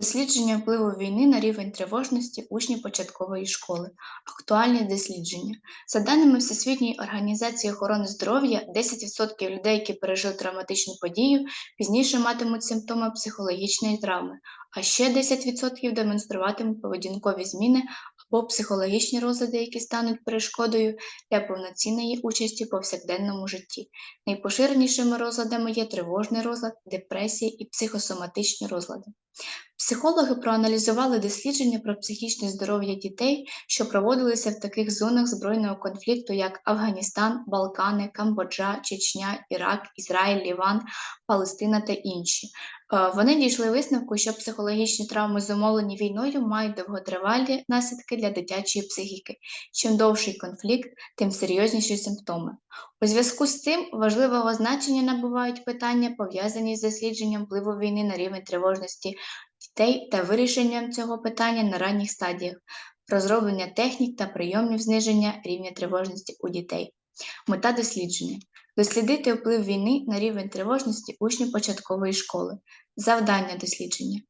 Дослідження впливу війни на рівень тривожності учнів початкової школи. Актуальні дослідження. За даними Всесвітньої організації охорони здоров'я, 10% людей, які пережили травматичну подію, пізніше матимуть симптоми психологічної травми, а ще 10% демонструватимуть поведінкові зміни або психологічні розлади, які стануть перешкодою для повноцінної участі в повсякденному житті. Найпоширенішими розладами є тривожний розлад, депресія і психосоматичні розлади. Психологи проаналізували дослідження про психічне здоров'я дітей, що проводилися в таких зонах збройного конфлікту, як Афганістан, Балкани, Камбоджа, Чечня, Ірак, Ізраїль, Ліван, Палестина та інші. Е, Вони дійшли висновку, що психологічні травми, зумовлені війною, мають довготривалі наслідки для дитячої психіки. Чим довший конфлікт, тим серйозніші симптоми. У зв'язку з цим важливого значення набувають питання, пов'язані з дослідженням впливу війни на рівень тривожності дітей та вирішенням цього питання на ранніх стадіях, розроблення технік та прийомів зниження рівня тривожності у дітей. Мета дослідження дослідити вплив війни на рівень тривожності учнів початкової школи. Завдання дослідження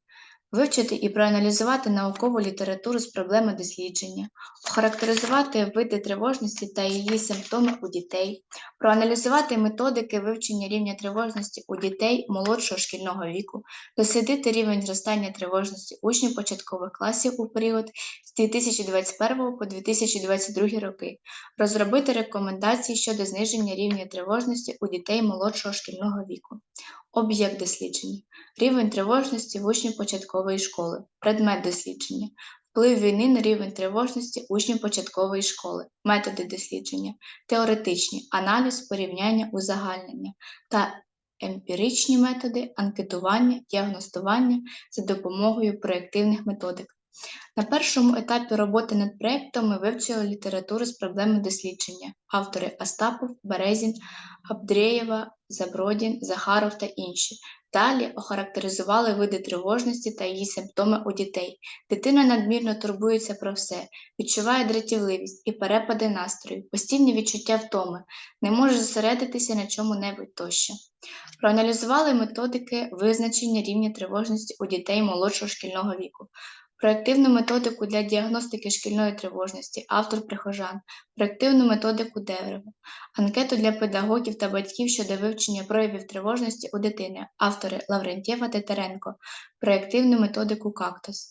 вивчити і проаналізувати наукову літературу з проблеми дослідження, охарактеризувати види тривожності та її симптоми у дітей, проаналізувати методики вивчення рівня тривожності у дітей молодшого шкільного віку, дослідити рівень зростання тривожності учнів початкових класів у період з 2021 по 2022 роки, розробити рекомендації щодо зниження рівня тривожності у дітей молодшого шкільного віку. Об'єкт дослідження, рівень тривожності в учнів початкової школи, предмет дослідження, вплив війни на рівень тривожності учнів початкової школи, методи дослідження, теоретичні, аналіз, порівняння, узагальнення. Та емпіричні методи анкетування, діагностування за допомогою проєктивних методик. На першому етапі роботи над проєктом ми вивчили літературу з проблеми дослідження, автори Остапов, Березін, Абдрєєва, Забродін, Захаров та інші. Далі охарактеризували види тривожності та її симптоми у дітей. Дитина надмірно турбується про все, відчуває дратівливість і перепади настрою, постійні відчуття втоми, не може зосередитися на чому-небудь тощо. Проаналізували методики визначення рівня тривожності у дітей молодшого шкільного віку. Проєктивну методику для діагностики шкільної тривожності, автор прихожан, проєктивну методику дерева, анкету для педагогів та батьків щодо вивчення проявів тривожності у дитини, автори Лаврентєва Тетеренко, проєктивну методику кактус,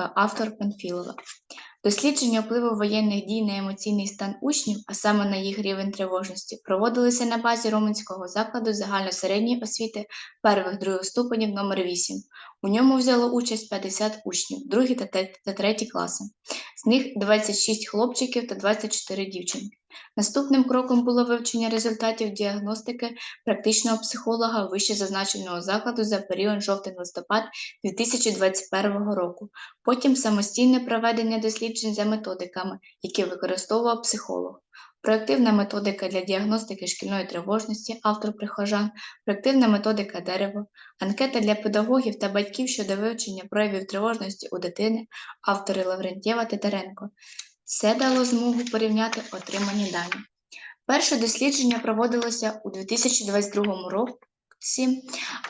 е, автор Панфілова. Дослідження впливу воєнних дій на емоційний стан учнів, а саме на їх рівень тривожності, проводилися на базі Роменського закладу загальносередньої освіти первих других ступенів номер 8 У ньому взяло участь 50 учнів, другі та треті класи. З них 26 хлопчиків та 24 дівчинки. Наступним кроком було вивчення результатів діагностики практичного психолога вище зазначеного закладу за період жовтень-листопад 2021 року. Потім самостійне проведення досліджень за методиками, які використовував психолог. Проєктивна методика для діагностики шкільної тривожності, автор прихожан, проєктивна методика дерево, анкета для педагогів та батьків щодо вивчення проявів тривожності у дитини, автори Лаврентєва Титаренко. Це дало змогу порівняти отримані дані. Перше дослідження проводилося у 2022 році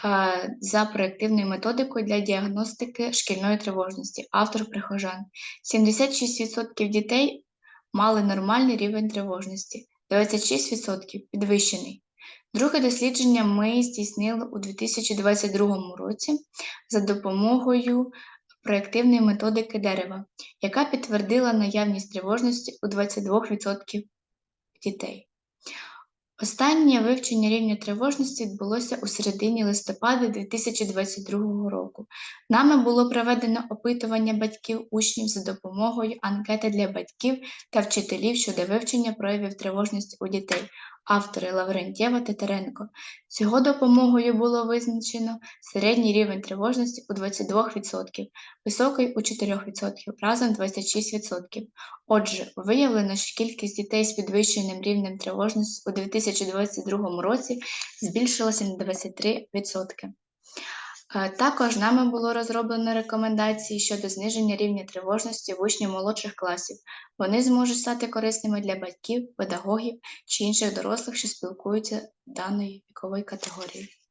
е, за проєктивною методикою для діагностики шкільної тривожності, автор прихожан. 76% дітей мали нормальний рівень тривожності, 26% підвищений. Друге дослідження ми здійснили у 2022 році за допомогою проєктивної методики дерева, яка підтвердила наявність тривожності у 22% дітей. Останнє вивчення рівня тривожності відбулося у середині листопада 2022 року. Нами було проведено опитування батьків учнів за допомогою анкети для батьків та вчителів щодо вивчення проявів тривожності у дітей, автори Лаврентєва Тетеренко. З його допомогою було визначено середній рівень тривожності у 22%, високий у 4%, разом 26%. Отже, виявлено, що кількість дітей з підвищеним рівнем тривожності у 2022 році збільшилася на 23%. Е, Також нами було розроблено рекомендації щодо зниження рівня тривожності в учнів молодших класів. Вони зможуть стати корисними для батьків, педагогів чи інших дорослих, що спілкуються даної вікової категорії.